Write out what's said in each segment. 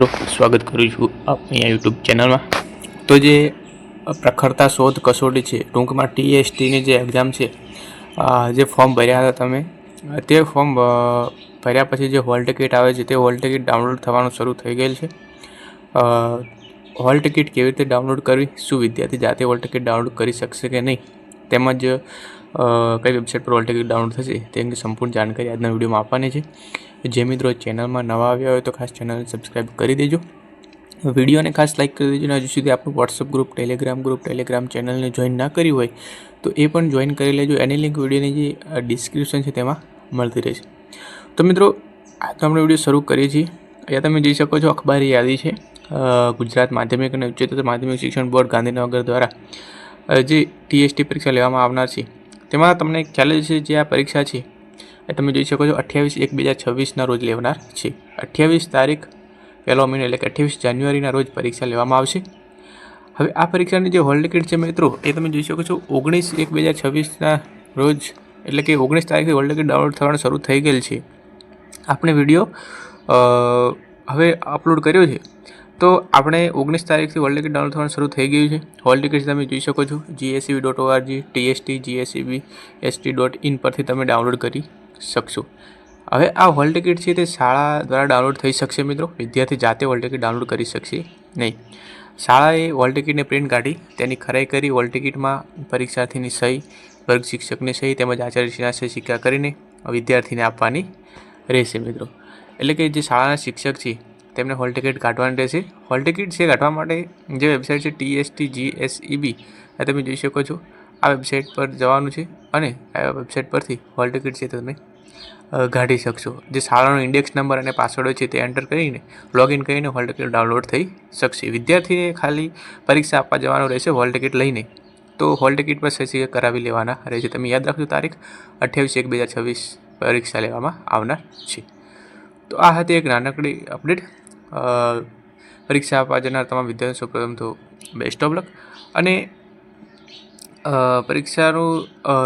સ્વાગત કરું છું આપની આ યુટ્યુબ ચેનલમાં. તો જે પ્રખરતા શોધ કસોટી છે, ટૂંકમાં ટીએસટીની જે એક્ઝામ છે જે ફોર્મ ભર્યા હતા તમે, તે ફોર્મ ભર્યા પછી જે હોલ ટિકિટ આવે છે, તે હોલ ટિકિટ ડાઉનલોડ થવાનું શરૂ થઈ ગયેલ છે. હોલ ટિકિટ કેવી રીતે ડાઉનલોડ કરવી, શું વિદ્યાર્થી જાતે હોલ ટિકિટ ડાઉનલોડ કરી શકશે કે નહીં, તેમજ કઈ વેબસાઇટ પર હોલ ટિકિટ ડાઉનલોડ થશે તે અંગે સંપૂર્ણ જાણકારી આજના વિડીયોમાં આપવાની છે. જે મિત્રો ચેનલમાં નવા આવ્યા હોય તો ખાસ ચેનલ સબસ્ક્રાઈબ કરી દેજો. વિડીયોને ખાસ લાઇક કરી દેજો અને હજુ સુધી આપણું WhatsApp group Telegram group Telegram ચેનલને જોઈન ના કરી હોય તો એ પણ જોઈન કરી લેજો. એની લિંક વિડીયોની જે ડિસ્ક્રિપ્શન છે તેમાં મળતી રહેશે. તો મિત્રો આજનો આપણે વીડિયો શરૂ કરીએ છીએ. અહીંયા તમે જોઈ શકો છો અખબારી યાદી છે. ગુજરાત માધ્યમિક અને ઉચ્ચતર માધ્યમિક શિક્ષણ બોર્ડ ગાંધીનગર દ્વારા જે ટીએસટી પરીક્ષા લેવામાં આવનાર છે. તેમાં તમને ખ્યાલ છે જે આ પરીક્ષા છે. તમે જોઈ શકો છો, અઠ્યાવીસ, એક બે હજાર છવ્વીસના રોજ લેવનાર છે. અઠ્યાવીસ તારીખ, પહેલો મહિનો એટલે કે અઠ્યાવીસ જાન્યુઆરીના રોજ પરીક્ષા લેવામાં આવશે. હવે આ પરીક્ષાની જે હોલ ટિકિટ છે મિત્રો, એ તમે જોઈ શકો છો, ઓગણીસ, એક બે હજાર છવ્વીસના રોજ એટલે કે ઓગણીસ તારીખથી હોલ ટિકિટ ડાઉનલોડ થવાનું શરૂ થઈ ગયેલ છે. આપણે વીડિયો હવે અપલોડ કર્યો છે. તો આપણે ઓગણીસ તારીખથી હોલ ટિકિટ ડાઉનલોડ થવાનું શરૂ થઈ ગયું છે. હોલ ટિકિટ તમે જોઈ શકો છો. GSCB dot ORG TST GSCB ST dot in પરથી તમે ડાઉનલોડ કરી શકશો. હવે આ હોલ ટિકિટ છે તે શાળા દ્વારા ડાઉનલોડ થઈ શકશે મિત્રો. વિદ્યાર્થી જાતે હોલ ટિકિટ ડાઉનલોડ કરી શકશે નહીં. શાળાએ હોલ ટિકિટને પ્રિન્ટ કાઢી, તેની ખરાઈ કરી હોલ ટિકિટમાં પરીક્ષાર્થીની સહી, વર્ગ શિક્ષકની સહી તેમજ આચાર્યશ્રીના સહી સિક્કા કરીને વિદ્યાર્થીને આપવાની રહેશે મિત્રો. એટલે કે જે શાળાના શિક્ષક છે તેમને હોલ ટિકિટ કાઢવાની રહેશે. હોલ ટિકિટ છે કાઢવા માટે જે વેબસાઇટ છે ટીએસટી જીએસઈબી આ તમે જોઈ શકો છો. આ વેબસાઇટ પર જવાનું છે અને આ વેબસાઇટ પરથી હોલ ટિકિટ છે તમે કાઢી શકશો. જે શાળાનો ઇન્ડેક્સ નંબર અને પાસવર્ડ છે તે એન્ટર કરીને લોગિન કરીને હોલ ટિકિટ ડાઉનલોડ થઈ શકશે. વિદ્યાર્થીએ ખાલી પરીક્ષા આપવા જવાનું રહેશે હોલ ટિકિટ લઈને. તો હોલ ટિકિટ પર સહી કરાવી લેવાના રહેશે. તમે યાદ રાખજો, તારીખ અઠ્યાવીસ એક બે હજાર છવ્વીસ પરીક્ષા લેવામાં આવનાર છે. તો આ હતી એક નાનકડી અપડેટ પરીક્ષા આપવા જનાર તમામ વિદ્યાર્થીઓ સૌપ્રથમ તો બેસ્ટ ઓફ લક અને પરીક્ષાનું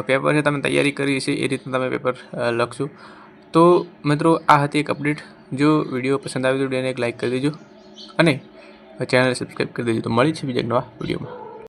પેપર છે, તમે તૈયારી કરી છે એ રીતના તમે પેપર લખશો. તો મિત્રો, આ હતી એક અપડેટ જો વીડિયો પસંદ આવે તો વિડીયોને એક લાઇક કરી દેજો. અને ચેનલ સબસ્ક્રાઈબ કરી દેજો. તો મળી છે બીજા નવા વિડીયોમાં.